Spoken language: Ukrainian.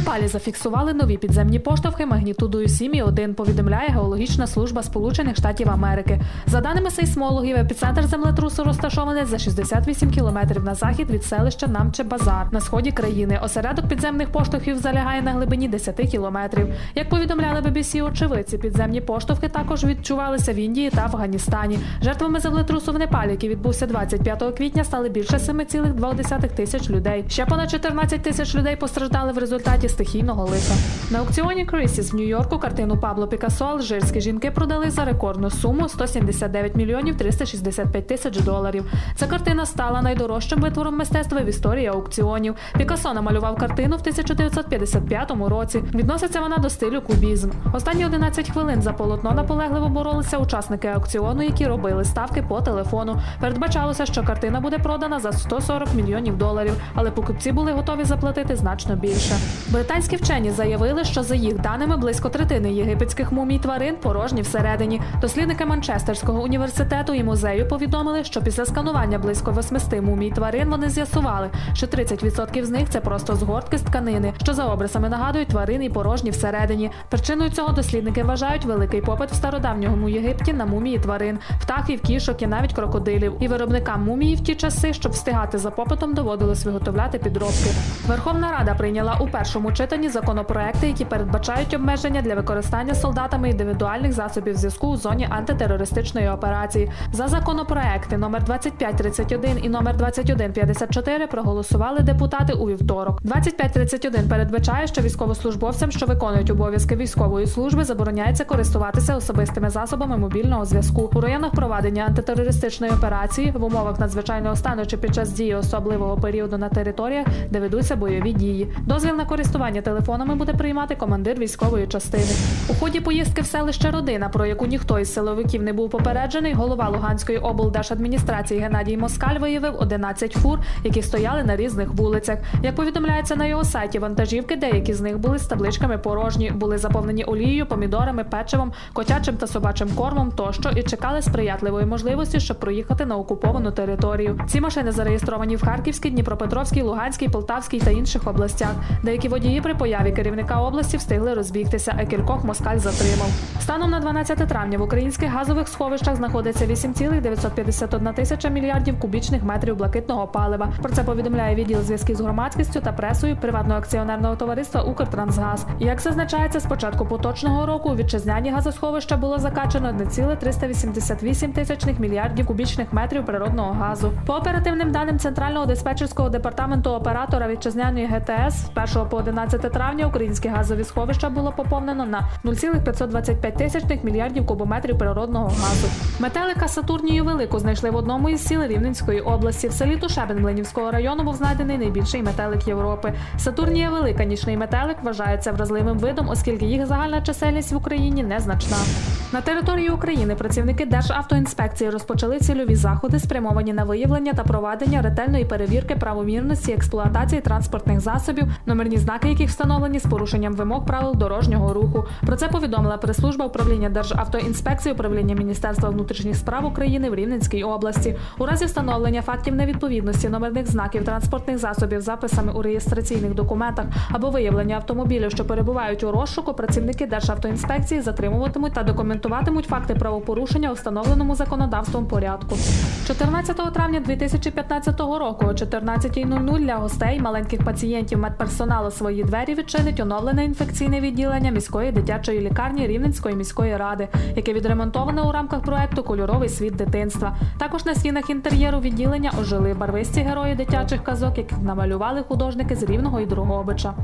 Непалі зафіксували нові підземні поштовхи магнітудою 7,1, повідомляє Геологічна служба Сполучених Штатів Америки. За даними сейсмологів, епіцентр землетрусу розташований за 68 кілометрів на захід від селища Намче Базар на сході країни. Осередок підземних поштовхів залягає на глибині 10 кілометрів. Як повідомляли BBC очевидці, підземні поштовхи також відчувалися в Індії та Афганістані. Жертвами землетрусу в Непалі, який відбувся 25 квітня, стали більше 7,2 тисяч людей. Ще понад 14 тисяч людей постраждали в результаті стихійного лиха. На аукціоні Крисіс в Нью-Йорку картину Пабло Пікассо алжирські жінки продали за рекордну суму 179 мільйонів 365 тисяч доларів. Ця картина стала найдорожчим витвором мистецтва в історії аукціонів. Пікассо намалював картину в 1955 році. Відноситься вона до стилю кубізм. Останні 11 хвилин за полотно наполегливо боролися учасники аукціону, які робили ставки по телефону. Передбачалося, що картина буде продана за 140 мільйонів доларів, але покупці були готові заплатити значно більше. Британські вчені заявили, що за їх даними близько третини єгипетських мумій тварин порожні всередині. Дослідники Манчестерського університету і музею повідомили, що після сканування близько 800 мумій тварин вони з'ясували, що 30% з них це просто згортки з тканини, що за образами нагадують тварин і порожні всередині. Причиною цього дослідники вважають великий попит в стародавньому Єгипті на мумії тварин, птахів, кішок і навіть крокодилів. І виробникам мумії в ті часи, щоб встигати за попитом, доводилось виготовляти підробки. Верховна Рада прийняла у першому читанні законопроекти, які передбачають обмеження для використання солдатами індивідуальних засобів зв'язку у зоні антитерористичної операції. За законопроекти номер 2531 і номер 2154 проголосували депутати у вівторок. 2531 передбачає, що військовослужбовцям, що виконують обов'язки військової служби, забороняється користуватися особистими засобами мобільного зв'язку у районах проведення антитерористичної операції в умовах надзвичайного стану чи під час дії особливого періоду на територіях, де ведуться бойові дії. Дозвіл на користування телефонами буде приймати командир військової частини. У ході поїздки в селище Родина, про яку ніхто із силовиків не був попереджений, голова Луганської облдержадміністрації Геннадій Москаль виявив 11 фур, які стояли на різних вулицях. Як повідомляється на його сайті, вантажівки, деякі з них були з табличками порожні, були заповнені олією, помідорами, печивом, котячим та собачим кормом тощо і чекали сприятливої можливості, щоб проїхати на окуповану територію. Ці машини зареєстровані в Харківській, Дніпропетровській, Луганській, Полтавській та інших областях. Деякі водії при появі керівника області встигли розбігтися, а кількох москаль затримав. Станом на 12 травня в українських газових сховищах знаходиться 8,951 тисяча мільярдів кубічних метрів блакитного палива. Про це повідомляє відділ зв'язків з громадськістю та пресою приватного акціонерного товариства Укртрансгаз. Як зазначається, з початку поточного року у вітчизняні газосховища було закачано 1,388 тисячних мільярдів кубічних метрів природного газу. По оперативним даним центрального диспетчерського департаменту оператора вітчизняної ГТС з 1 по 11 травня українські газові сховища було поповнено на 0,525 тисячних мільярдів кубометрів природного газу. Метелика Сатурнію Велику знайшли в одному із сіл Рівненської області. В селі Тушебин Млинівського району був знайдений найбільший метелик Європи. Сатурнія Велика нічний метелик вважається вразливим видом, оскільки їх загальна чисельність в Україні незначна. На території України працівники Державтоінспекції розпочали цільові заходи, спрямовані на виявлення та проведення ретельної перевірки правомірності експлуатації транспортних засобів, номерні знаки яких встановлені з порушенням вимог правил дорожнього руху. Про це повідомила прес-служба управління Державтоінспекції управління Міністерства внутрішніх справ України в Рівненській області. У разі встановлення фактів невідповідності номерних знаків транспортних засобів записами у реєстраційних документах або виявлення автомобілів, що перебувають у розшуку, працівники Державтоінспекції затримуватимуть та документуватимуть факти правопорушення у встановленому законодавством порядку. 14 травня 2015 року о 14.00 для гостей, маленьких пацієнтів медперсоналу свої двері відчинить оновлене інфекційне відділення міської дитячої лікарні Рівненської міської ради, яке відремонтоване у рамках проекту Кольоровий світ дитинства. Також на стінах інтер'єру відділення ожили барвисті герої дитячих казок, яких намалювали художники з рівного і Другобича.